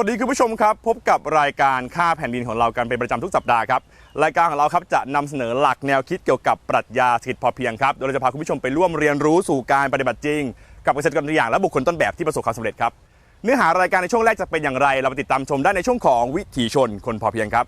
สวัสดีคุณผู้ชมครับ พบกับรายการค่าแผ่นดินของเรากันเป็นประจำทุกสัปดาห์ครับ รายการของเราครับจะนำเสนอหลักแนวคิดเกี่ยวกับปรัชญาเศรษฐกิจพอเพียงครับ โดยเราจะพาคุณผู้ชมไปร่วมเรียนรู้สู่การปฏิบัติจริง กับเกษตรกรตัวอย่างและบุคคลต้นแบบที่ประสบความสำเร็จครับ เนื้อหารายการในช่วงแรกจะเป็นอย่างไร เราไปติดตามชมได้ในช่วงของวิถีชนคนพอเพียงครับ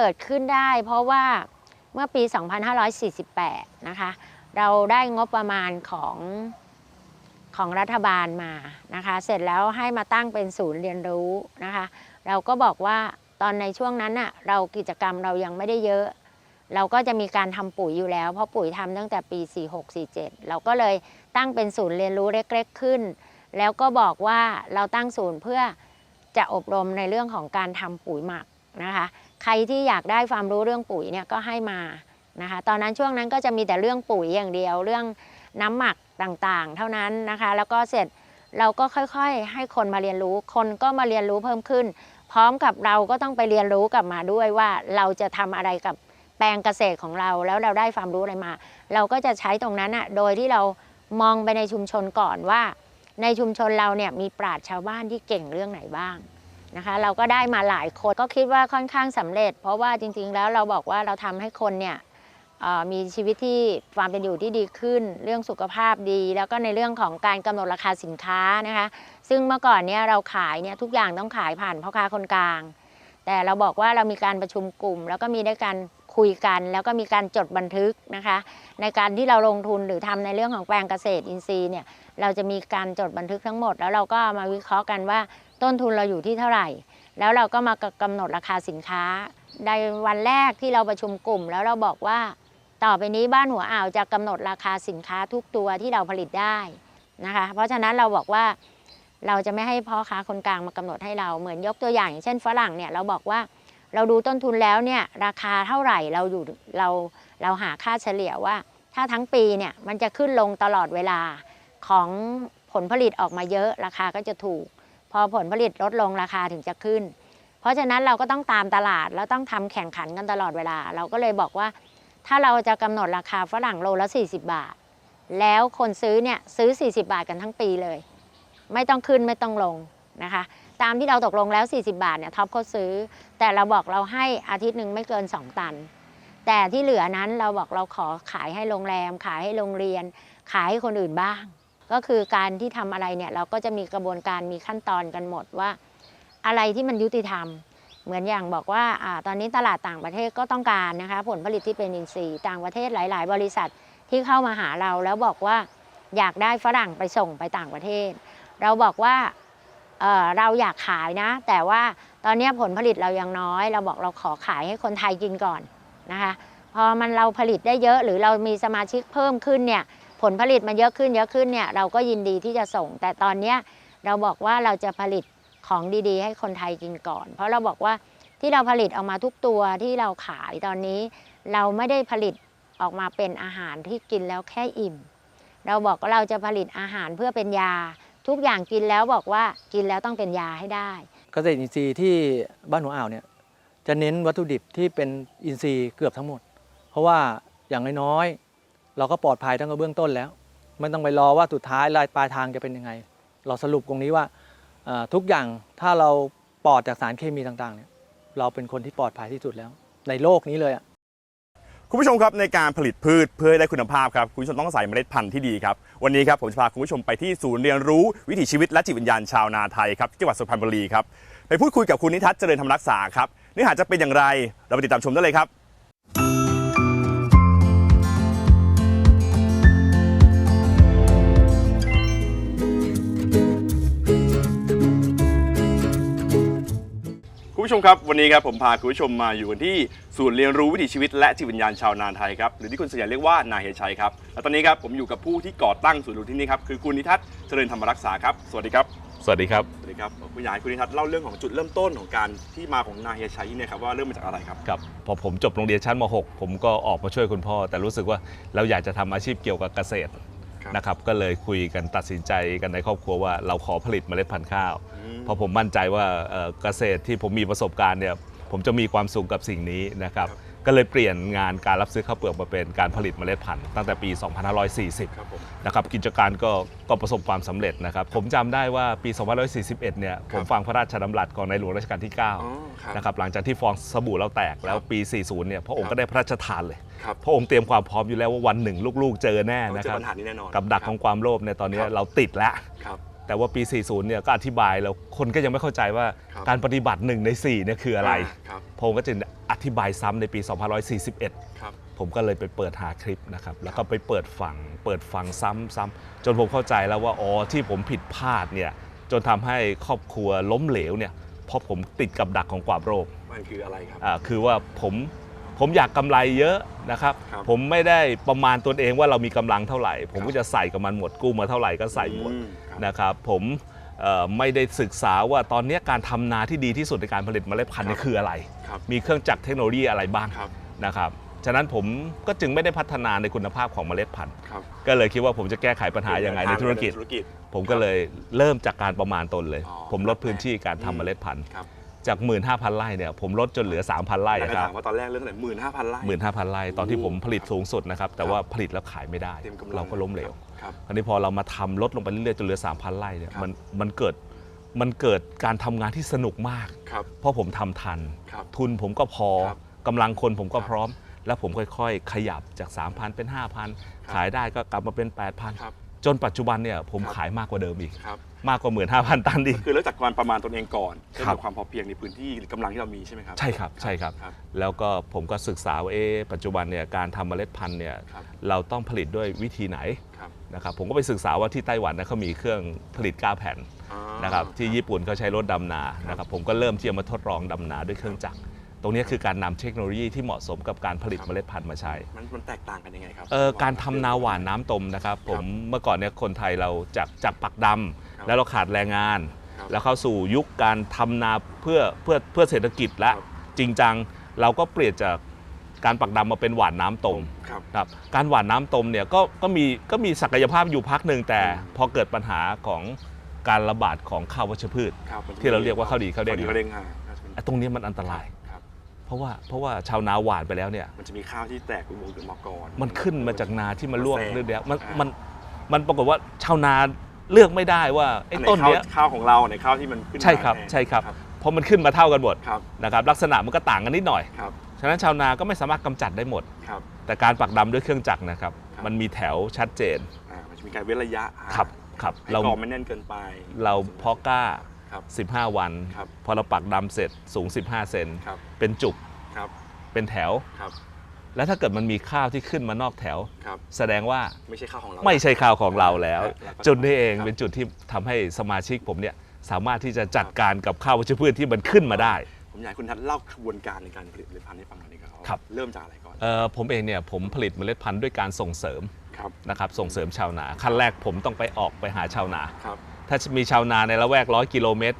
กิดขึ้นได้ เพราะว่าเมื่อปี 2548 นะคะ เราได้งบประมาณของของรัฐบาลมานะคะ เสร็จแล้วให้มาตั้งเป็นศูนย์เรียนรู้นะคะ เราก็บอกว่าตอนในช่วงนั้นน่ะเรากิจกรรมเรายังไม่ได้เยอะ เราก็จะมีการทำปุ๋ยอยู่แล้ว เพราะปุ๋ยทำตั้งแต่ปี 46-47 เราก็เลยตั้งเป็นศูนย์เรียนรู้เล็กๆขึ้น แล้วก็บอกว่าเราตั้งศูนย์เพื่อจะอบรมในเรื่องของการทำปุ๋ยหมักนะคะ ใครที่อยากได้ความรู้เรื่องปุ๋ยเนี่ยก็ให้มานะคะ ตอนนั้นช่วงนั้นก็จะมีแต่เรื่องปุ๋ยอย่างเดียว เรื่องน้ำหมักต่างๆ เท่านั้นนะคะ แล้วก็เสร็จเราก็ค่อยๆ ให้คนมาเรียนรู้ คนก็มาเรียนรู้เพิ่มขึ้น พร้อมกับเราก็ต้องไปเรียนรู้กลับมาด้วยว่าเราจะทำอะไรกับแปลงเกษตรของเราแล้วเราได้ความรู้อะไรมา เราก็จะใช้ตรงนั้นอะโดยที่เรามองไปในชุมชนก่อนว่า ในชุมชนเราเนี่ยมีปราชญ์ชาวบ้านที่เก่งเรื่องไหนบ้าง นะคะ เราก็ได้มาหลายคนก็คิดว่าค่อนข้างสำเร็จ เพราะว่าจริง ๆ แล้วเราบอกว่าเราทำให้คนเนี่ยมีชีวิตที่ความเป็นอยู่ที่ดีขึ้น เรื่องสุขภาพดี แล้วก็ในเรื่องของการกำหนดราคาสินค้านะคะ ซึ่งเมื่อก่อนเนี่ยเราขายเนี่ยทุกอย่างต้องขายผ่านพ่อค้าคนกลาง แต่เราบอกว่าเรามีการประชุมกลุ่ม แล้วก็มีได้การคุยกัน แล้วก็มีการจดบันทึกนะคะ ในการที่เราลงทุนหรือทำในเรื่องของแปลงเกษตรอินทรีย์เนี่ยเราจะมีการจดบันทึกทั้งหมด แล้วเราก็มาวิเคราะห์กันว่า ต้นทุนเราอยู่ที่เท่าไหร่ แล้วเราก็มากำหนดราคาสินค้า ในวันแรกที่เราประชุมกลุ่ม แล้วเราบอกว่าต่อไปนี้บ้านหัวอ่าวจะกำหนดราคาสินค้าทุกตัวที่เราผลิตได้นะคะ เพราะฉะนั้นเราบอกว่าเราจะไม่ให้พ่อค้าคนกลางมากำหนดให้เราเหมือนยกตัวอย่างอย่างเช่นฝรั่งเนี่ยเราบอกว่าเราดูต้นทุนแล้วเนี่ยราคาเท่าไหร่เราอยู่เราเราหาค่าเฉลี่ยว่า ถ้าทั้งปีเนี่ยมันจะขึ้นลงตลอดเวลาของผลผลิตออกมาเยอะราคาก็จะถูก พอผลผลิตลดลงราคาถึงจะขึ้น เพราะฉะนั้นเราก็ต้องตามตลาดแล้วต้องทำแข่งขันกันตลอดเวลา เราก็เลยบอกว่า ถ้าเราจะกำหนดราคาฝรั่งโลละ 40 บาท แล้วคนซื้อเนี่ยซื้อ 40 บาทกันทั้งปีเลย ไม่ต้องขึ้นไม่ต้องลงนะคะ ตามที่เราตกลงแล้ว 40 บาทเนี่ยท็อปเขาซื้อ แต่เราบอกเราให้อาทิตย์หนึ่งไม่เกิน 2 ตัน แต่ที่เหลือนั้นเราบอกเราขอขายให้โรงแรม ขายให้โรงเรียน ขายให้คนอื่นบ้าง ก็คือการที่ทำอะไรเนี่ยเราก็จะมีกระบวนการมีขั้นตอนกันหมดว่า อะไรที่มันยุติธรรม เหมือนอย่างบอกว่าอตอนนี้ตลาดต่างประเทศก็ต้องการนะคะผลผลิตที่เป็นอินทรีย์ต่างประเทศหลาย ๆ บริษัทที่เข้ามาหาเราแล้วบอกว่าอยากได้ฝรั่งไปส่งไปต่างประเทศ เราบอกว่าเเราอยากขายนะ แต่ว่าตอนนี้ผลผลิตเรายังน้อย เราบอกเราขอขายให้คนไทยกินก่อนนะคะพอมันเราผลิตได้เยอะหรือเรามีสมาชิกเพิ่มขึ้นเนี่ย ผลผลิตมันเยอะขึ้นเยอะขึ้นเนี่ยเราก็ยินดีที่จะส่ง แต่ตอนเนี้ยเราบอกว่าเราจะผลิตของดีๆ ให้คนไทยกินก่อน เพราะเราบอกว่าที่เราผลิตออกมาทุกตัวที่เราขายตอนนี้ เราไม่ได้ผลิตออกมาเป็นอาหารที่กินแล้วแค่อิ่ม เราบอกว่าเราจะผลิตอาหารเพื่อเป็นยา ทุกอย่างกินแล้วบอกว่ากินแล้วต้องเป็นยาให้ได้เกษตรอินทรีย์ที่บ้านหัวอ่าวเนี่ยจะเน้นวัตถุดิบที่เป็นอินทรีย์เกือบทั้งหมด เพราะว่าอย่างน้อยๆ เราก็ปลอดภัยตั้งแต่เบื้องต้นแล้ว ไม่ต้องไปรอว่าสุดท้ายปลายทางจะเป็นยังไง เราสรุปตรงนี้ว่าทุกอย่างถ้าเราปลอดจากสารเคมีต่างๆเนี่ยเราเป็นคนที่ปลอดภัยที่สุดแล้ว ในโลกนี้เลยอะคุณผู้ชมครับในการผลิตพืชเพื่อให้ได้คุณภาพครับคุณผู้ชมต้องใส่เมล็ดพันธุ์ที่ดีครับวันนี้ครับผมจะพาคุณผู้ชมไปที่ศูนย์เรียนรู้วิถีชีวิตและจิตวิญญาณชาวนาไทยครับจังหวัดสุพรรณบุรีครับไปพูดคุยกับคุณนิทัศน์เจริญธรรมรักษาครับเนื้อหาจะเป็นอย่างไรเราไปติดตามชมได้เลยครับ คุณผู้ชมครับวันนี้ครับผมพาคุณผู้ชมมาอยู่กันที่ศูนย์เรียนรู้วิถีชีวิตและจิตวิญญาณชาวนาไทยครับหรือที่คนส่วนใหญ่เรียกว่านาเฮชัยครับและตอนนี้ครับผมอยู่กับผู้ที่ก่อตั้งศูนย์เรียนรู้ที่นี่ครับคือคุณนิทัศน์เจริญธรรมรักษาครับสวัสดีครับสวัสดีครับสวัสดีครับคุณยายคุณนิทัศน์เล่าเรื่องของจุดเริ่มต้นของการที่มาของนาเฮชัยที่เนี่ยครับว่าเริ่มมาจากอะไรครับครับพอผมจบโรงเรียนชั้นม .6 ผมก็ออกมาช่วยคุณพ่อ แต่รู้สึกว่าเราอยากจะทำอาชีพเกี่ยวกับเกษตรครับ นะครับก็เลยคุยกันตัดสินใจกันในครอบครัวว่าเราขอผลิตเมล็ดพันธุ์ข้าว เพราะผมมั่นใจว่าเอ่อเกษตรที่ผมมีประสบการณ์เนี่ยผมจะมีความสุขกับสิ่งนี้นะครับครับ ก็เลยเปลี่ยนงานการรับซื้อข้าวเปลือกมาเป็นการผลิตเมล็ดพันธุ์ตั้งแต่ปี 2540ครับผมนะครับกิจการก็ก็ประสบความสำเร็จนะครับ ผมจำได้ว่าปี 2541 เนี่ยผมฟังพระราชดำรัสของในหลวงรัชกาลที่อ๋อ9ครับนะครับหลังจากที่ฟองสบู่เราแตกแล้วปี 40 เนี่ยพระองค์ก็ได้พระราชทานเลยครับพระองค์เตรียมความพร้อมอยู่แล้วว่าวันหนึ่งลูกๆ เจอแน่ต้องนะเจคอรับปัญหานี้แน่นอนกับดักของความโลภเนี่ยตอนนี้ครับเราติดแล้วครับ แต่ว่าปี 40 เนี่ยก็อธิบายแล้วคนก็ยังไม่เข้าใจว่าครับการปฏิบัติ 1 ใน 4 เนี่ยคืออะไรครับพระองค์ก็จึงอธิบายซ้ำในปี 2541 ครับ ผมก็เลยไปเปิดหาคลิปนะครับ แล้วก็ไปเปิดฟัง เปิดฟังซ้ำซ้ำจนผมเข้าใจแล้วว่า อ๋อ ที่ผมผิดพลาดเนี่ย จนทำให้ครอบครัวล้มเหลวเนี่ย เพราะผมติดกับดักของความโลภ มันคืออะไรครับ อ่าคือว่าผมผมอยากกำไรเยอะนะครับ ครับ ผมไม่ได้ประมาณตนเองว่าเรามีกำลังเท่าไหร่ ผมครับก็จะใส่กับมันหมดกู้มาเท่าไหร่ก็ใส่หมด อืครับ นะครับผมเอ่อไม่ได้ศึกษาว่าตอนนี้การทำนาที่ดีที่สุดในการผลิตเมล็ดพันธุ์เนี่ยครับคืออะไรครับมีเครื่องจักรเทคโนโลยีอะไรบ้างครับนะครับฉะนั้นผมก็จึงไม่ได้พัฒนาในคุณภาพของเมล็ดพันธุ์ครับก็เลยคิดว่าผมจะแก้ไขปัญหายังไงในธุรกิจธุรกิจ ผมก็เลยเริ่มจากการประมาณตนเลยอ๋อผมลดพื้นที่การทำเมล็ดพันธุ์ครับจาก 15,000 ไร่เนี่ยผมลดจนเหลือ 3,000 ไร่อยากจะครัถาบมว่าตอนแรกเรื่องอะไรหมื่นห้าพันไร่ 15,000 ไร่ ตอนที่ผมผลิตสูงสุดนะครับ แต่ว่าผลิตแล้วขายไม่ได้เต็มกำลังเราก็ล้มเหลว ครับคราวนี้พอเรามาทำลดลงไปเรื่อยๆจนเหลือ 3,000ไร่เนี่ยครับมันมันเกิดมันเกิดการทำงานที่สนุกมากครับเพราะผมทำทันครับทุนผมก็พอครับกำลังคนผมก็ครับพร้อม แล้วผมค่อยๆ ขยับจาก 3,000 เป็น 5,000 ขายได้ก็กลับมาเป็น 8,000ครับจนปัจจุบันเนี่ยผมครับขายมากกว่าเดิมอีกครับมากกว่า15,000ตันอีกคือเริ่มจากการประมาณตนเองก่อนครัเริ่บมจากความพอเพียงในพื้นที่หรือกำลังที่เรามีใช่ไหมครับ ใช่ครับใช่ครับครับแล้วก็ผมก็ศึกษาว่าเอ๊ะปัจจุบันเนี่ยการทำเมล็ดพันธุ์เนี่ยครับเราต้องผลิตด้วยวิธีไหนครับ นะครับผมก็ไปศึกษาว่าที่ไต้หวันนะเขามีเครื่องผลิตก้าแผ่นอ่านะครับที่ญี่ปุ่นเขาใช้รถดำนาครับนะครับผมก็เริ่มที่จะมาทดลองดำนาด้วยเครื่องจักรตรงนี้คือการนำเทคโนโลยีที่เหมาะสมกับการผลิตครับเมล็ดพันธุ์มาใช้ มันมันแตกต่างกันยังไงครับเอ่อการทำนาหวานน้ำตมนะครับ ผมเมื่อก่อนเนี่ยคนไทยเราจากจากปักดำครับแล้วเราขาดแรงงานครับแล้วเข้าสู่ยุคการทำนาเพื่อเพื่อเพื่อเศรษฐกิจและครับจริงจังเราก็เปลี่ยนจาก การปักดำมาเป็นหวานน้ำตมครับครับการหวานน้ำตมเนี่ยก็ก็มีก็มีศักยภาพอยู่พักหนึ่งแต่อืมพอเกิดปัญหาของการระบาดของข้าววัชพืชครับมันจะที่เราเรียกว่าข้าวดีข้าวเด้ง ข้าวดีข้าวเด้งอ่าไอ้ตรงนี้มันอันตราย ครับเพราะว่าเพราะว่าชาวนาหวานไปแล้วเนี่ย มันจะมีข้าวที่แตกเป็นวงเป็นมอกรมันขึ้นมาจากนาที่มันร่วงแซงเรื่อยๆมันอ่ามันมันปรากฏว่าชาวนาเลือกไม่ได้ว่าไอ้อันไหต้นเนี้ยข้าวข้าวของเราในข้าวที่มันขึ้นมาใช่ครับแทนใช่ครับเพราะมันขึ้นมาเท่ากันหมดครับนะครับ ลักษณะมันก็ต่างกันนิดหน่อย ครับ ฉะนั้นชาวนาก็ไม่สามารถกำจัดได้หมด ครับแต่การปักดำด้วยเครื่องจักรนะครับครับ มันมีแถวชัดเจนอ่ามันจะมีการเว้นระยะอ่าครับครับให้เรากรอบไม่แน่นเกินไป เราเพาะกล้า ครับ 15 วัน ครับพอเราปักดำเสร็จสูง 15 เซนครับ เป็นจุกครับเป็นแถว ครับแล้วถ้าเกิดมันมีข้าวที่ขึ้นมานอกแถว ครับ แสดงว่าไม่ใช่ข้าวของเราไม่ใช่ข้าวของเราแล้วครับจุดนี้เองครับเป็นจุดที่ทำให้สมาชิกผมเนี่ยสามารถที่จะจัดการกับข้าววัชพืชที่มันขึ้นมาได้ ผมอยากให้คุณทัศน์เล่ากระบวนการในการผลิตผลิตภัณฑ์ให้ฟังหน่อยดีครับครับ เริ่มจากอะไรก่อนเอ่อผมเองเนี่ยผมผลิตเมล็ดพันธุ์ด้วยการส่งเสริมครับนะครับส่งเสริมชาวนาขั้นแรกผมต้องไปออกไปหาชาวนา ครับถ้ามีชาวนาในละแวกร้อยกิโลเมตร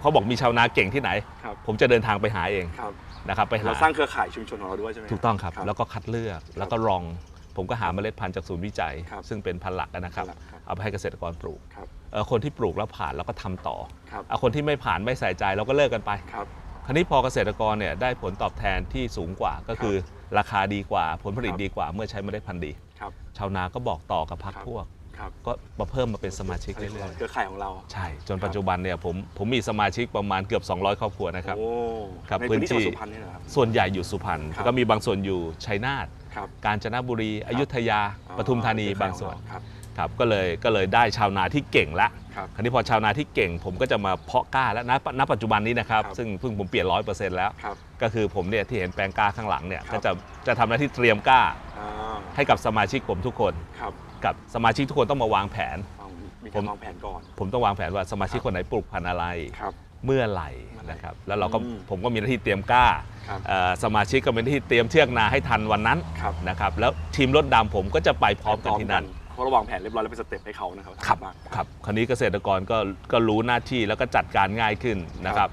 เขาบอกมีชาวนาเก่งที่ไหน ครับผมจะเดินทางไปหาเองครับนะครับไปหา เราสร้างเครือข่ายชุมชนของเราด้วยใช่ไหม ถูกต้องครับครับแล้วก็คัดเลือกแล้วก็รอง ผมก็หาเมล็ดพันธุ์จากศูนย์วิจัย ครับซึ่งเป็นพันธุ์หลักนะครับ พันธุ์หลักครับ เอาไปให้เกษตรกรปลูกครับเอ่อคนที่ปลูกแล้วผ่านแล้วก็ทำต่อครับเอาคนที่ไม่ผ่านไม่ใส่ใจเราก็เลิกกันไป ครับ คราวนี้พอเกษตรกรเนี่ยได้ผลตอบแทนที่สูงกว่าก็คือราคาดีกว่าผลผลิตครับดีกว่า เมื่อใช้เมล็ดพันธุ์ดี ครับ ชาวนาก็บอกต่อกับพรรคครับพวก ครับก็มาเพิ่มมาเป็นสมาชิกเรื่อยเครือข่ายของเรา ๆใช่ จนปัจจุบันเนี่ยผมผมมีสมาชิกประมาณเกือบ 200 ครอบครัวนะครับ โอ้ครับในพื้พื้นนที่ที่จังหวัดสุพรรณนี่นะครับ ส่วนใหญ่อยู่สุพรรณครับก็มีบางส่วนอยู่ชัยนาทครับ กาญจนบุรี อยุธยา ปทุมธานีเครือข่ยบางส่วนขอเรครับ ครับก็เลยก็เลยได้ชาวนาที่เก่งละครับคราวนี้พอชาวนาที่เก่ง ผมก็จะมาเพาะกล้าแล้วณณปัจจุบันนี้นะครับครับซึ่งเพิ่งผมเปลี่ยนร้อยเปอร์เซ็นต์แล้ว ครับ ก็คือผมเนี่ยที่เห็นแปลงกล้าข้างหลังเนี่ยครับ ก็จะจะทำหน้าที่เตรียมกล้าอ่าให้กับสมาชิกผมทุกคน ครับกับสมาชิกทุกคนต้องมาวางแผน เอามีผการมวางแผนก่อนผมต้องวางแผนว่าสมาชิกคนไหนปลูกพันธุ์อะไร ครับเมื่อไหร่เมื่อไหร่นะครับแล้วเราก็อืมผมก็มีหน้าที่เตรียมกล้าครับเอ่อสมาชิกก็มีหน้าที่เตรียมเชือกนาให้ทันวันนั้นครับนะครับแล้วทีมรถดำผมก็จะไปพร้อมกันที่นั่น เพราะเราวางแผนเรียบร้อยแล้วเป็นสเต็ปให้เขานะครับครับทำางครับคราวนี้เกษตรกรก็ก็รู้หน้าที่แล้วก็จัดการง่ายขึ้นนะครับ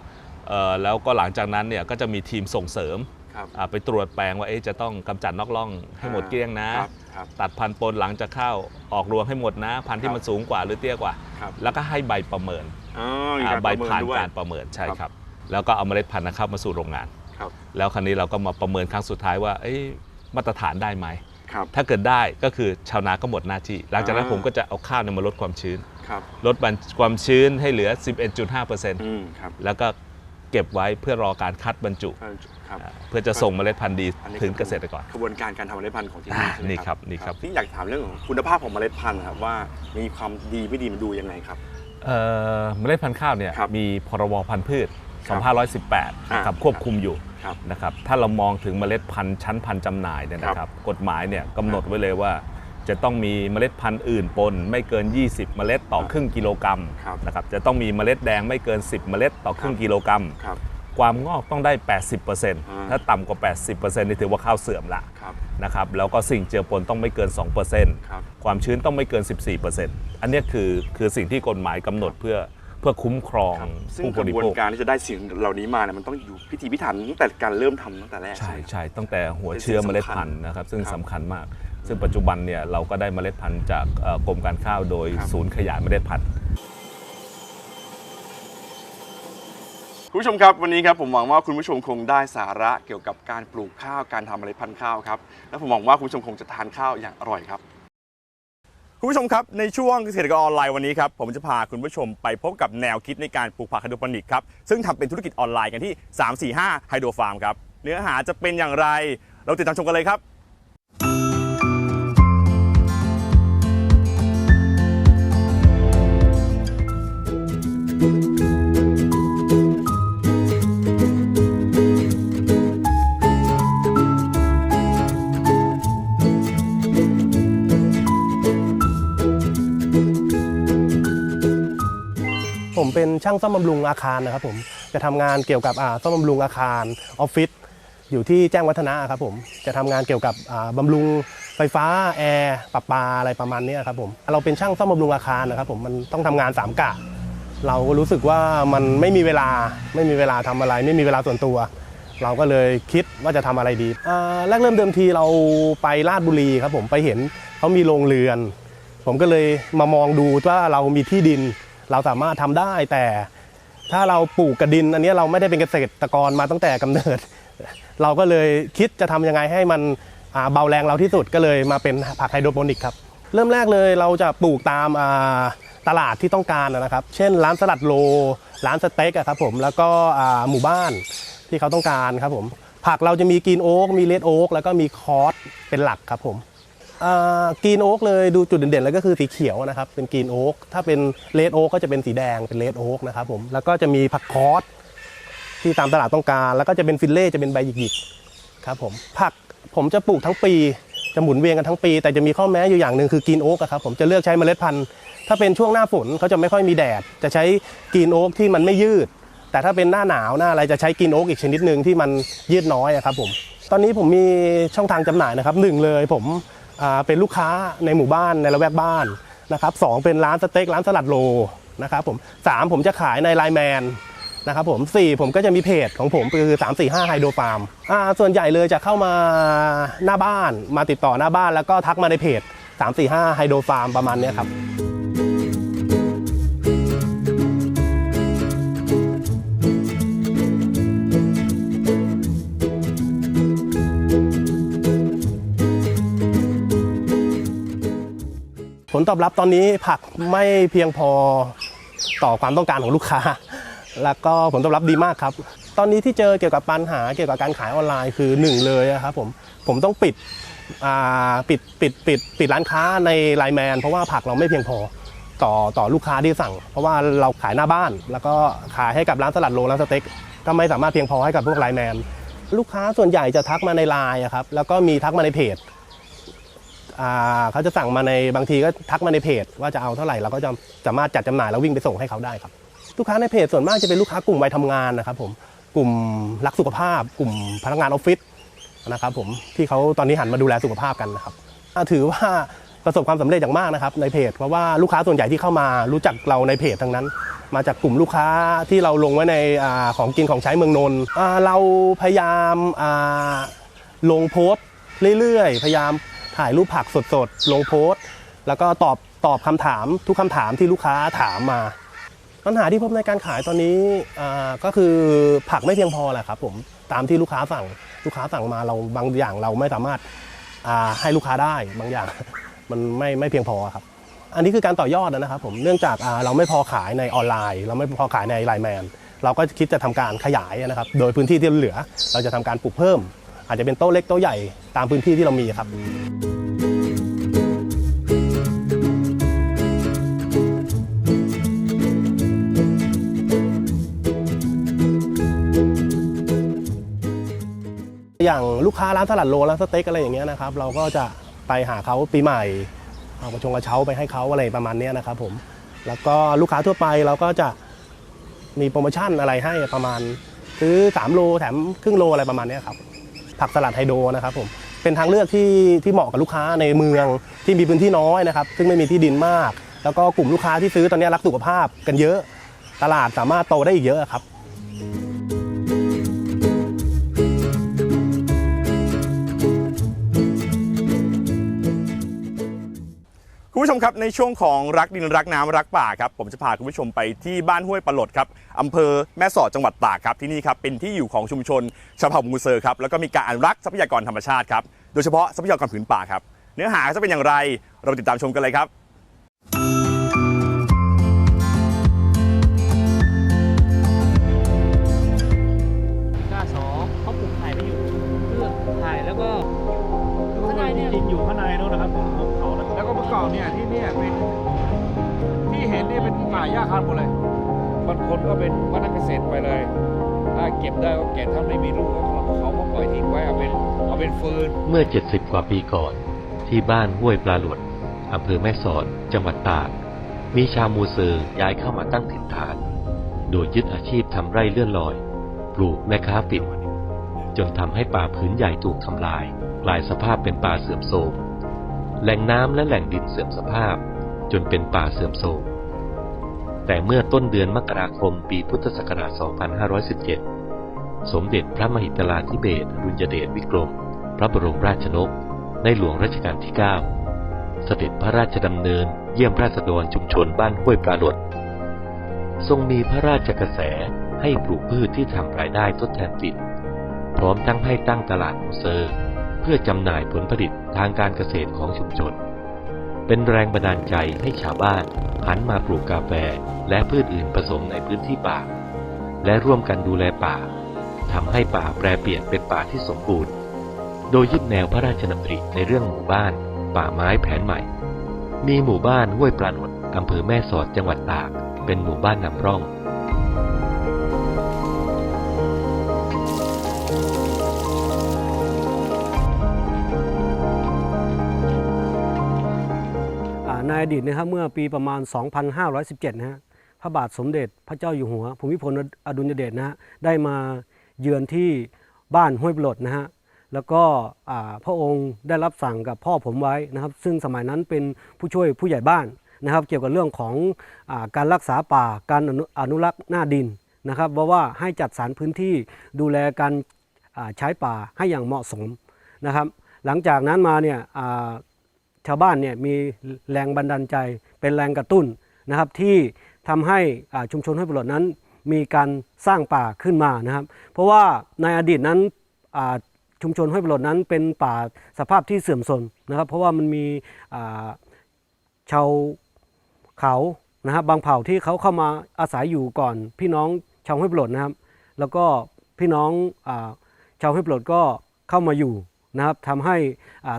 เอ่อแล้วก็หลังจากนั้นเนี่ยก็จะมีทีมส่งเสริมครับอ่าไปตรวจแปลงว่าเอ๊ะจะต้องกำจัดนอกร่องให้หมดเกลี้ยงนะ ครับครับ ตัดพันธุ์ปนหลังจากเข้าวออกรวงให้หมดนะ พันธุ์ที่ครับมันสูงกว่าหรือเตี้ยกว่า ครับ แล้วก็ให้ใบประเมินอ๋อมีอ่าการใบประเมินผ่านด้วย การประเมินใช่ครับครับ แล้วก็เอาเมล็ดพันธุ์นะครับมาสู่โรงงาน ครับ แล้วคราวนี้เราก็มาประเมินครั้งสุดท้ายว่าเอ๊ะมาตรฐานได้ไหมครับ ถ้าเกิดได้ก็คือชาวนาก็หมดหน้าที่ หลังจากนั้นอ่าผมก็จะเอาข้าวเนี่ยมาลดความชื้นครับลดความชื้นให้เหลือ 11.5%อืมครับแล้วก็เก็บไว้เพื่อรอการคัดบรรจุครับอ่าเพื่อจะส่งเมล็ดพันธุ์ดีอันนี้ถึงคือเกษตรกรกระบวนการการทำเมล็ดพันธุ์ของที่นี่อ่าใช่ไหมนี่ครับนี่ครับที่อยากถามเรื่องของคุณภาพของเมล็ดพันธุ์นะครับว่ามีความดีไม่ดีมันดูยังไงครับเอ่อเมล็ดพันธุ์ข้าวเนี่ยครับมีพรบพันธุ์พืชครับ2518นะครับอ่าควบคุมอยู่ครับ นะครับถ้าเรามองถึงเมล็ดพันธุ์ชั้นพันธุ์จำหน่ายเนี่ยนะครับกฎหมายเนี่ยกำหนดไว้เลยว่า จะต้องมีเมล็ดพันธุ์อื่นปน ไม่เกิน 20 เมล็ดต่อครึ่งกิโลกรัมครับนะครับจะต้องมีเมล็ดแดงไม่เกิน 10 เมล็ดต่อครึ่งกิโลกรัมครับความงอกต้องได้ 80%ถ้าต่ำกว่า 80%นี่ถือว่าข้าวเสื่อมละครับนะครับแล้วก็สิ่งเจือปนต้องไม่เกิน 2%ครับความชื้นต้องไม่เกิน 14%อันเนี้ยคือคือสิ่งที่กฎหมายกำหนดเพื่อ เพื่อคุ้มครองครับซึ่งผู้กบระริบวนโภคการที่จะได้สิ่งเหล่านี้มาเนี่ยมันต้องอยู่พิธีพิถันตั้งแต่การเริ่มทำตั้งแต่แรกใช่ไหมใช่ตั้งแต่หัวเป็นเชื้อสิ่งเมล็ดสำคัญพันธุ์นะครับ ซึ่งครับสำคัญมาก ซึ่งปัจจุบันเนี่ยเราก็ได้เมล็ดพันธุ์จากเอ่อกรมการข้าวโดยครับ ศูนย์ขยายเมล็ดพันธุ์ คุณผู้ชมครับวันนี้ครับผมหวังว่าคุณผู้ชมคงได้สาระเกี่ยวกับการปลูกข้าวการทำเมล็ดพันธุ์ข้าวครับและผมหวังว่าคุณผู้ชมคงจะทานข้าวอย่างอร่อยครับ คุณผู้ชมครับ ในช่วงเกษตรกรออนไลน์วันนี้ครับ ผมจะพาคุณผู้ชมไปพบกับแนวคิดในการปลูกผักไฮโดรโปนิกครับ ซึ่งทำเป็นธุรกิจออนไลน์กันที่ 345 ไฮโดรฟาร์มครับ เนื้อหาจะเป็นอย่างไร เราติดตามชมกันเลยครับ ผมเป็นช่างซ่อมบำรุงอาคารนะครับผมจะทำงานเกี่ยวกับซ่อมบำรุงอาคารออฟฟิศอยู่ที่แจ้งวัฒนะครับผมจะทำงานเกี่ยวกับบำรุงไฟฟ้าแอร์ปรับปาอะไรประมาณนี้ครับผมเราเป็นช่างซ่อมบำรุงอาคารนะครับผมมันต้องทำงานสามกะ เราก็รู้สึกว่ามันไม่มีเวลาไม่มีเวลาทำอะไร ไม่มีเวลาส่วนตัว เราก็เลยคิดว่าจะทำอะไรดีแรกเริ่มเดิมทีเราไปลาดบุรีครับผมไปเห็นเขามีโรงเรือน ผมก็เลยมามองดูว่าเรามีที่ดิน เราสามารถทำได้แต่ถ้าเราปลูกกระดิน อันนี้เราไม่ได้เป็นเกษตรกรมาตั้งแต่กำเนิด เราก็เลยคิดจะทำยังไงให้มันเบาแรงเราที่สุดก็เลยมาเป็นผักไฮโดรโปนิกครับ เริ่มแรกเลยเราจะปลูกตามตลาดที่ต้องการนะครับ เช่นร้านสลัดโล ร้านสเต็กครับผมแล้วก็หมู่บ้านที่เขาต้องการครับผมผักเราจะมีกรีนโอ๊กมีเลดโอ๊กแล้วก็มีคอสเป็นหลักครับผม กรีนโอ๊กเลยดูจุดเด่นๆเลยก็คือสีเขียวนะครับเป็นกรีนโอ๊กถ้าเป็นเลดโอ๊กก็จะเป็นสีแดงเป็นเลดโอ๊กนะครับผมแล้วก็จะมีผักคอสที่ตามตลาดต้องการ แล้วก็จะเป็นฟิลเล่จะเป็นใบหยิกๆครับผมผักผมจะปลูกทั้งปีจะหมุนเวียนกันทั้งปี แต่จะมีข้อแม้อยู่อย่างหนึ่งคือกรีนโอ๊กครับผมจะเลือกใช้เมล็ดพันธุ์ถ้าเป็นช่วงหน้าฝนเขาจะไม่ค่อยมีแดด จะใช้กรีนโอ๊กที่มันไม่ยืด แต่ถ้าเป็นหน้าหนาวหน้าอะไรจะใช้กรีนโอ๊กอีกชนิดหนึ่งที่มันยืดน้อยครับผมตอนนี้ผมมีช่องทางจำหน่ายนะครับหนึ่งเลยผม เป็นลูกค้าในหมู่บ้านในละแวกบ้านนะครับสองเป็นร้านสเต็กร้านสลัดโลนะครับผมสามผมจะขายในไลน์แมนนะครับผมสี่ผมก็จะมีเพจของผมคือ 3 4 5ไฮโดรฟาร์มอ่าส่วนใหญ่เลยจะเข้ามาหน้าบ้านมาติดต่อหน้าบ้านแล้วก็ทักมาในเพจ 3 4 5ไฮโดรฟาร์มประมาณนี้ครับ ผลตอบรับตอนนี้ผักไม่เพียงพอต่อความต้องการของลูกค้า แล้วก็ผลตอบรับดีมากครับ ตอนนี้ที่เจอเกี่ยวกับปัญหาเกี่ยวกับการขายออนไลน์คือหนึ่งเลยอะครับผมผมต้องปิดปิดปิดปิดปิดร้านค้าในไลน์แมน เพราะว่าผักเราไม่เพียงพอต่อต่อลูกค้าที่สั่ง เพราะว่าเราขายหน้าบ้าน แล้วก็ขายให้กับร้านสลัดโลร้านสเต็กก็ไม่สามารถเพียงพอให้กับพวกไลน์แมน ลูกค้าส่วนใหญ่จะทักมาในไลน์ครับแล้วก็มีทักมาในเพจ เขาจะสั่งมาในบางทีก็ทักมาในเพจ ว่าจะเอาเท่าไหร่เราก็จะสามารถจัดจำหน่ายแล้ววิ่งไปส่งให้เขาได้ครับลูกค้าในเพจส่วนมากจะเป็นลูกค้ากลุ่มวัยทำงานนะครับผมกลุ่มรักสุขภาพ กลุ่มพนักงานออฟฟิศนะครับผมที่เขาตอนนี้หันมาดูแลสุขภาพกันนะครับถือว่าประสบความสำเร็จอย่างมากนะครับในเพจ เพราะว่าลูกค้าส่วนใหญ่ที่เข้ามารู้จักเราในเพจทั้งนั้น มาจากกลุ่มลูกค้าที่เราลงไว้ในอของกินของใช้เมืองนนท์เราพยายามลงโพสต์เรื่อยๆ พยายาม ถ่ายรูปผักสดๆ ลงโพสต์ แล้วก็ตอบตอบคำถามทุกคำถามที่ลูกค้าถามมา ปัญหาที่พบในการขายตอนนี้ก็คือผักไม่เพียงพอแหละครับผมตามที่ลูกค้าสั่งลูกค้าสั่งมาเราบางอย่างเราไม่สามารถให้ลูกค้าได้บางอย่างมันไม่ไม่เพียงพอครับ อันนี้คือการต่อยอดนะครับผมเนื่องจากเราไม่พอขายในออนไลน์ เราไม่พอขายในไลน์แมนเราก็คิดจะทำการขยายนะครับ โดยพื้นที่ที่เหลือ เราจะทำการปลูกเพิ่ม อาจจะเป็นโต๊ะเล็กโต๊ะใหญ่ตามพื้นที่ที่เรามีครับอย่างลูกค้าร้านสลัดโลร้านสเต็กอะไรอย่างเงี้ยนะครับ เราก็จะไปหาเขาปีใหม่เอากระชงกระเช้าไปให้เขาอะไรประมาณเนี้ยนะครับผมแล้วก็ลูกค้าทั่วไปเราก็จะมีโปรโมชั่นอะไรให้ประมาณซื้อ3โลแถมครึ่งโลอะไรประมาณนี้ครับ ผักสลัดไฮโดรนะครับผมเป็นทางเลือกที่ที่เหมาะกับลูกค้าในเมืองที่มีพื้นที่น้อยนะครับ ซึ่งไม่มีที่ดินมาก แล้วก็กลุ่มลูกค้าที่ซื้อตอนนี้รักสุขภาพกันเยอะ ตลาดสามารถโตได้อีกเยอะครับ คุณผู้ชมครับในช่วงของรักดินรักน้ำรักป่าครับผมจะพาคุณผู้ชมไปที่บ้านห้วยปลดครับอำเภอแม่สอดจังหวัดตากครับที่นี่ครับเป็นที่อยู่ของชุมชนชาวเผ่ามูเซอร์ครับแล้วก็มีการอนุรักษ์ทรัพยากรธรรมชาติครับโดยเฉพาะทรัพยากรผืนป่าครับเนื้อหาจะเป็นอย่างไรเราติดตามชมกันเลยครับ นเนี่ยาหญ้าคาหมดเลยบางคนก็เป็นว่านักเกษตรไปเลย ถ้าเก็บได้ก็เก็บถ้าไม่มีลูกก็เขาก็ปล่อยทิ้งไว้เอาเป็นเอาเป็นฟืน เมื่อ 70 กว่าปีก่อน ที่บ้านห้วยปลาหลวดอำเภอแม่สอด จังหวัดตาก มีชาวมูเซอร์ย้ายเข้ามาตั้งถิ่นฐาน โดยยึดอาชีพทำไร่เลื่อนลอย ปลูกแม่ค้าปิดจนทำให้ป่าผืนใหญ่ถูกทำลาย กลายสภาพเป็นป่าเสื่อมโทรมแหล่งน้ำและแหล่งดินเสื่อมสภาพ จนเป็นป่าเสื่อมโทรม แต่เมื่อต้นเดือนมกราคมปีพุทธศักราช 2517 สมเด็จพระมหิดลาธิเบศรอดุลยเดชวิกรม พระบรมราชนก ในหลวงรัชกาลที่ 9 เสด็จพระราชดำเนินเยี่ยมราษฎรชุมชนบ้านห้วยปลาหลด ทรงมีพระราชกระแสให้ปลูกพืชที่ทำรายได้ทดแทนติด พร้อมทั้งให้ตั้งตลาดมูเซอร์ เพื่อจำหน่ายผลผลิตทางการเกษตรของชุมชน เป็นแรงบันดาลใจให้ชาวบ้านหันมาปลูกกาแฟและพืชอื่นผสมในพื้นที่ป่า และร่วมกันดูแลป่าทำให้ป่าแปรเปลี่ยนเป็นป่าที่สมบูรณ์ โดยยึดแนวพระราชดำริในเรื่องหมู่บ้าน ป่าไม้แผนใหม่ มีหมู่บ้านห้วยปลาหนดอำเภอแม่สอดจังหวัดตาก เป็นหมู่บ้านนำร่อง ในอดีตนะครับเมื่อปีประมาณ 2517 นะฮะพระบาทสมเด็จพระเจ้าอยู่หัวภูมิพลอดุลยเดชนะฮะได้มาเยือนที่บ้านห้วยปลดนะฮะแล้วก็พระองค์ได้รับสั่งกับพ่อผมไว้นะครับ ซึ่งสมัยนั้นเป็นผู้ช่วยผู้ใหญ่บ้านนะครับ เกี่ยวกับเรื่องของอการรักษาป่าการอนุอนุรักษ์หน้าดินนะครับเพราะว่าให้จัดสรรพื้นที่ดูแลการใช้ป่าให้อย่างเหมาะสมนะครับ หลังจากนั้นมาเนี่ย ชาวบ้านเนี่ยมีแรงบันดาลใจ เป็นแรงกระตุ้นนะครับ ที่ทำให้ชุมชนห้วยปลดนั้น มีการสร้างป่าขึ้นมานะครับ เพราะว่าในอดีตนั้นชุมชนห้วยปลดนั้น เป็นป่าสภาพที่เสื่อมโทรมนะครับ เพราะว่ามันมีชาวเขานะครับบางเผ่าที่เขาเข้ามาอาศัยอยู่ก่อนพี่น้องชาวห้วยปลดนะครับ แล้วก็พี่น้องอชาวห้วยปลดก็เข้ามาอยู่ นะครับทำให้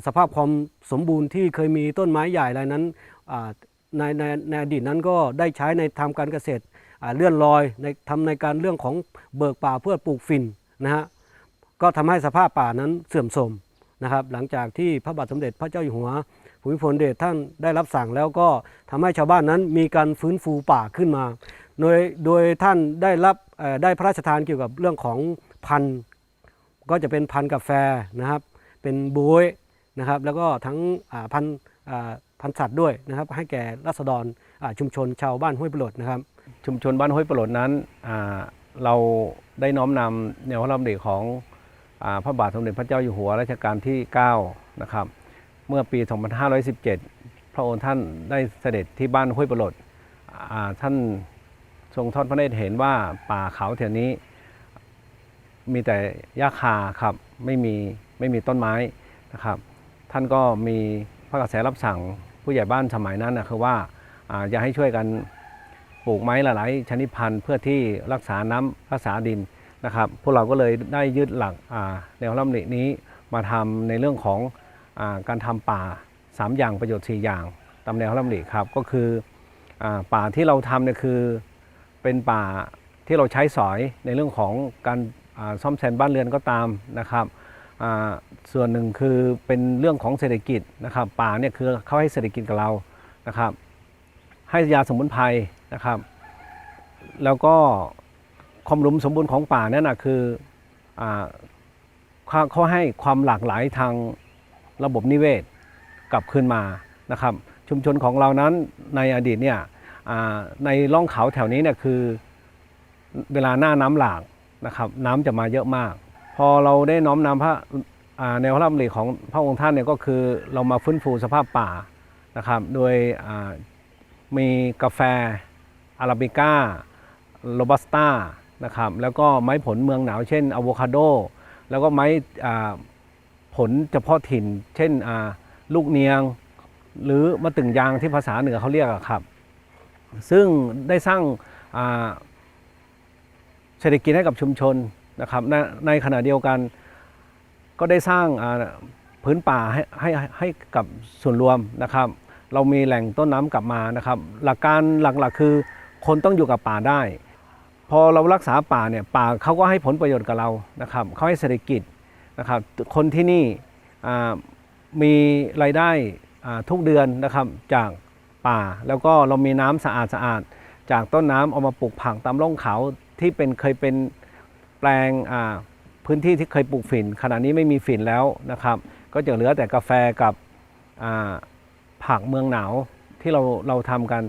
สภาพความสมบูรณ์ที่เคยมีต้นไม้ใหญ่อะไรนั้นในในในอดีตนั้นก็ได้ใช้ในทำการเกษตรเลื่อนลอยในทำในการเรื่องของเบิกป่าเพื่อปลูกฝิ่นนะฮะก็ทำให้สภาพป่านั้นเสื่อมโทรมนะครับหลังจากที่พระบาทสมเด็จพระเจ้าอยู่หัวภูมิพลเดชท่านได้รับสั่งแล้วก็ทำให้ชาวบ้านนั้นมีการฟื้นฟูป่าขึ้นมา โดยโดยท่านได้รับได้พระราชทานเกี่ยวกับเรื่องของพันธุ์ก็จะเป็นพันธุ์กาแฟนะครับ เป็นบวยนะครับแล้วก็ทั้งพันพันสัตว์ด้วยนะครับให้แก่รัษฎรชุมชนชาวบ้านห้วยปลดนะครับชุมชนบ้านห้วยปลดนั้นเราได้น้อมนำแนวพระราชดำริของอพระบาทสมเด็จพระเจ้าอยู่หัวรัชกาลที่ 9 นะครับ เมื่อปี 2517 พระองค์ท่านได้เสด็จที่บ้านห้วยปลดท่านทรงทอดพระเนตรเห็นว่าป่าเขาแถวนี้ มีแต่หญ้าคาครับไม่มี ไม่มีต้นไม้นะครับ ท่านก็มีพระกระแสรับสั่งผู้ใหญ่บ้านสมัยนั้นนะคือว่าอ่าอยากให้ช่วยกันปลูกไม้หลายชนิดพันธุ์เพื่อที่รักษาน้ำรักษาดินนะครับ พวกเราก็เลยได้ยึดหลักแนวระดำรินี้มาทำในเรื่องของอการทำป่า 3 อย่างประโยชน์ 4 อย่างตามแนวระดำริครับก็คืออป่าที่เราทำเนี่ยคือเป็นป่าที่เราใช้สอยในเรื่องของการซ่อมแซมบ้านเรือนก็ตามนะครับ ส่วนหนึ่งคือเป็นเรื่องของเศรษฐกิจนะครับป่าเนี่ยคือเขาให้เศรษฐกิจกับเรานะครับ ให้ยาสมุนไพรนะครับ แล้วก็ความรุมสมบูรณ์ของป่านั่นนะคืออเขาให้ความหลากหลายทางระบบนิเวศกลับคืนมานะครับ ชุมชนของเรานั้นในอดีตเนี่ยในร่องเขาแถวนี้เนี่ยคือเวลาหน้าน้ำหลากนะครับ น้ำจะมาเยอะมาก พอเราได้น้อมนำพระแนวพระราชดำริของพระองค์ท่านเนี่ยก็คือเรามาฟื้นฟูสภาพป่านะครับ โดยมีกาแฟอาราบิก้าโรบัสต้านะครับแล้วก็ไม้ผลเมืองหนาวเช่นอะโวคาโด แล้วก็ไม้ผลเฉพาะถิ่น เช่นลูกเนียง หรือมะตึงยางที่ภาษาเหนือเขาเรียกครับ ซึ่งได้สร้างเศรษฐกิจให้กับชุมชน นะครับในในขณะเดียวกันก็ได้สร้างพื้นป่าให้ให้ให้กับส่วนรวมนะครับ เรามีแหล่งต้นน้ำกลับมานะครับ หลักการหลักๆคือคนต้องอยู่กับป่าได้ พอเรารักษาป่าเนี่ยป่าเขาก็ให้ผลประโยชน์กับเรานะครับเขาให้เศรษฐกิจนะครับ คนที่นี่มีรายได้ทุกเดือนนะครับจากป่า แล้วก็เรามีน้ำสะอาดสะอาดจากต้นน้ำเอามาปลูกผักตามร่องเขาที่เป็นเคยเป็น แปลงพื้นที่ที่เคยปลูกฝิ่นขณะนี้ไม่มีฝิ่นแล้วนะครับ ก็จะเหลือแต่กาแฟกับผักเมืองหนาวที่เราเราทำกัน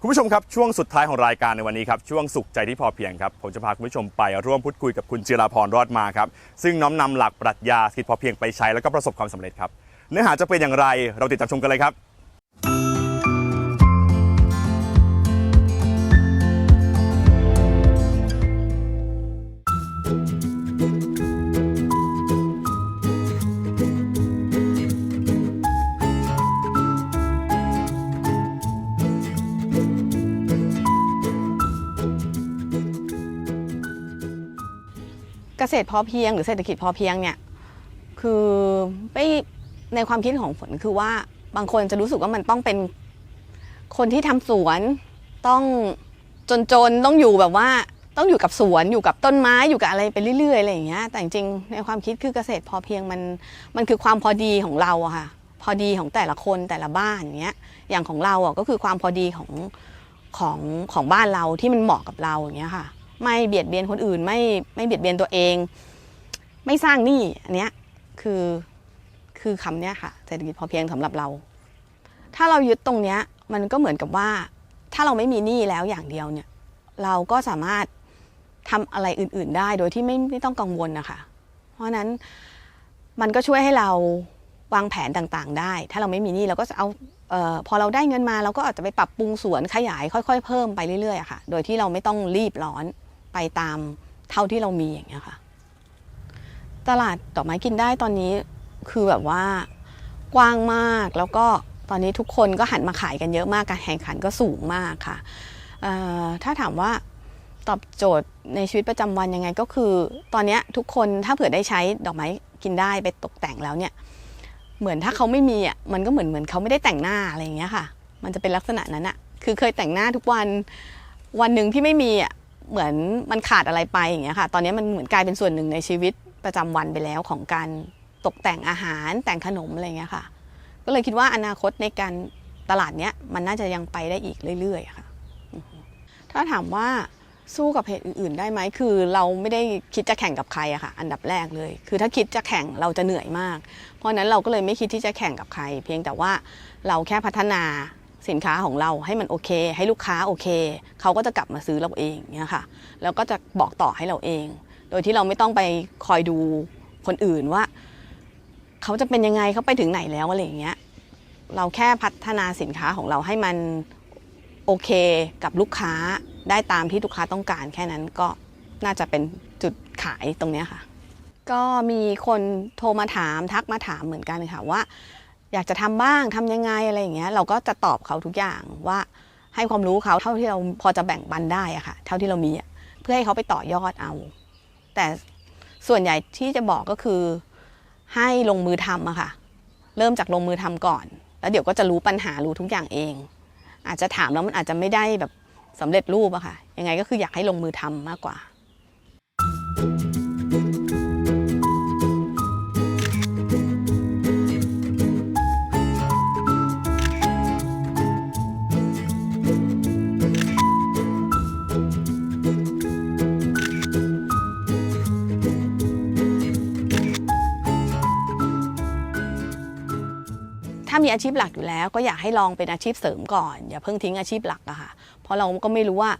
คุณผู้ชมครับช่วงสุดท้ายของรายการในวันนี้ครับช่วงสุขใจที่พอเพียงครับผมจะพาคุณผู้ชมไปร่วมพูดคุยกับคุณจิราพรรอดมาครับซึ่งน้อมนำหลักปรัชญาเศรษฐกิพอเพียงไปใช้แล้วก็ประสบความสำเร็จครับ เนื้อหาจะเป็นอย่างไรเราติดตามชมกันเลยครับ เกษตรพอเพียงหรือเศรษฐกิจพอเพียงเนี่ยคือไม่ในความคิดของฝนคือว่าบางคนจะรู้สึกว่ามันต้องเป็นคนที่ทำสวนต้องจนๆต้องอยู่แบบว่า ต้องอยู่กับสวนอยู่กับต้นไม้อยู่กับอะไรไปเรื่อยๆอะไรอย่างเงี้ยแต่จริงๆในความคิดคือเกษตรพอเพียงมันมันคือความพอดีของเราอะค่ะพอดีของแต่ละคนแต่ละบ้านอย่างเงี้ยอย่างของเราอะก็คือความพอดีของของของบ้านเราที่มันเหมาะกับเราอย่างเงี้ยค่ะ ไม่เบียดเบียนคนอื่นไม่ไม่เบียดเบียนตัวเอง ไม่สร้างหนี้อันเนี้ยคือคือคำเนี้ยค่ะเศรษฐกิจพอเพียงสำหรับเรา ถ้าเรายึดตรงเนี้ยมันก็เหมือนกับว่า ถ้าเราไม่มีหนี้แล้วอย่างเดียวเนี่ย เราก็สามารถ ทำอะไรอื่น ๆ ได้โดยที่ไม่ไม่ต้องกังวลนะคะ เพราะนั้นมันก็ช่วยให้เราวางแผนต่างๆ ได้ ถ้าเราไม่มีหนี้เราก็จะเอาเออพอเราได้เงินมาเราก็อาจจะไปปรับปรุงสวนขยายค่อย ๆ เพิ่มไปเรื่อยๆะค่ะ โดยที่เราไม่ต้องรีบร้อนไปตามเท่าที่เรามีอย่างเงี้ยค่ะ ตลาดดอกไม้กินได้ตอนนี้คือแบบว่ากว้างมากแล้วก็ตอนนี้ทุกคนก็หันมาขายกันเยอะมากการแข่งขันก็สูงมากค่ะถ้าถามว่า ตอบโจทย์ในชีวิตประจำวันยังไงก็คือ ตอนนี้ทุกคนถ้าเผื่อได้ใช้ดอกไม้กินได้ไปตกแต่งแล้วเนี่ยเหมือนถ้าเขาไม่มีอะมันก็เหมือนเหมือนเขาไม่ได้แต่งหน้าอะไรอย่างเงี้ยค่ะ มันจะเป็นลักษณะนั้นอะคือเคยแต่งหน้าทุกวันวันหนึ่งที่ไม่มีอะเหมือนมันขาดอะไรไปอย่างเงี้ยค่ะ ตอนนี้มันเหมือนกลายเป็นส่วนหนึ่งในชีวิตประจำวันไปแล้วของการตกแต่งอาหารแต่งขนมอะไรอย่างเงี้ยค่ะ ก็เลยคิดว่าอนาคตในการตลาดเนี้ยมันน่าจะยังไปได้อีกเรื่อยๆค่ะ ถ้าถามว่า สู้กับเพจอื่น ๆ ได้ไหมคือเราไม่ได้คิดจะแข่งกับใครอะค่ะ อันดับแรกเลย คือถ้าคิดจะแข่งเราจะเหนื่อยมาก เพราะนั้นเราก็เลยไม่คิดที่จะแข่งกับใคร เพียงแต่ว่าเราแค่พัฒนาสินค้าของเราให้มันโอเค ให้ลูกค้าโอเค เขาก็จะกลับมาซื้อเราเองเนี่ยค่ะ แล้วก็จะบอกต่อให้เราเอง โดยที่เราไม่ต้องไปคอยดูคนอื่นว่า เขาจะเป็นยังไงเขาไปถึงไหนแล้วอะไรอย่างเงี้ยเราแค่พัฒนาสินค้าของเราให้มัน โอเคกับลูกค้าได้ตามที่ลูกค้าต้องการแค่นั้นก็น่าจะเป็นจุดขายตรงนี้ค่ะ ก็มีคนโทรมาถามทักมาถามเหมือนกันค่ะว่า อยากจะทำบ้างทำยังไงอะไรอย่างเงี้ยเราก็จะตอบเขาทุกอย่างว่าให้ความรู้เขาเท่าที่เราพอจะแบ่งปันได้อะค่ะ เท่าที่เรามีเพื่อให้เขาไปต่อยอดเอา แต่ส่วนใหญ่ที่จะบอกก็คือให้ลงมือทำอะค่ะ เริ่มจากลงมือทำก่อน แล้วเดี๋ยวก็จะรู้ปัญหารู้ทุกอย่างเอง อาจจะถามแล้วมันอาจจะไม่ได้แบบสำเร็จรูปอะค่ะ ยังไงก็คืออยากให้ลงมือทำมากกว่า ถ้ามีอาชีพหลักอยู่แล้วก็อยากให้ลองเป็นอาชีพเสริมก่อน อย่าเพิ่งทิ้งอาชีพหลักอะค่ะ เพราะเราก็ไม่รู้ว่า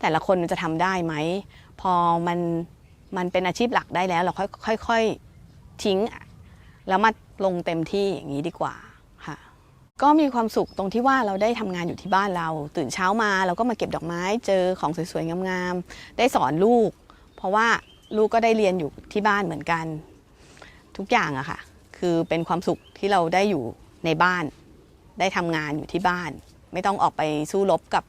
แต่ละคนจะทำได้ไหม พอมันมันเป็นอาชีพหลักได้แล้ว เราค่อยค่อยทิ้ง แล้วมาลงเต็มที่อย่างนี้ดีกว่าค่ะ ก็มีความสุขตรงที่ว่าเราได้ทำงานอยู่ที่บ้านเรา ตื่นเช้ามาเราก็มาเก็บดอกไม้ เจอของสวยๆงามๆได้สอนลูก เพราะว่าลูกก็ได้เรียนอยู่ที่บ้านเหมือนกัน ทุกอย่างอะค่ะ คือเป็นความสุขที่เราได้อยู่ ในบ้าน ได้ทำงานอยู่ที่บ้าน ไม่ต้องออกไปสู้รบกับ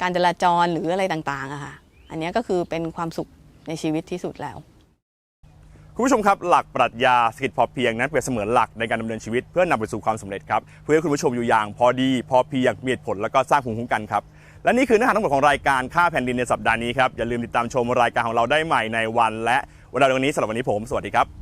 การจราจรหรืออะไรต่างๆอะค่ะ อันนี้ก็คือเป็นความสุขในชีวิตที่สุดแล้ว คุณผู้ชมครับ หลักปรัชญาเศรษฐกิจพอเพียงนั้นเปรียบเสมือนหลักในการดำเนินชีวิตเพื่อนำไปสู่ความสำเร็จครับ เพื่อให้คุณผู้ชมอยู่อย่างพอดี พอเพียงมีเหตุผลแล้วก็สร้างภูมิคุ้มกันครับและนี่คือเนื้อหาทั้งหมดของรายการค่าแผ่นดินในสัปดาห์นี้ครับอย่าลืมติดตามชมรายการของเราได้ใหม่ในวันและเวลาตรงนี้สำหรับวันนี้ผม สวัสดีครับ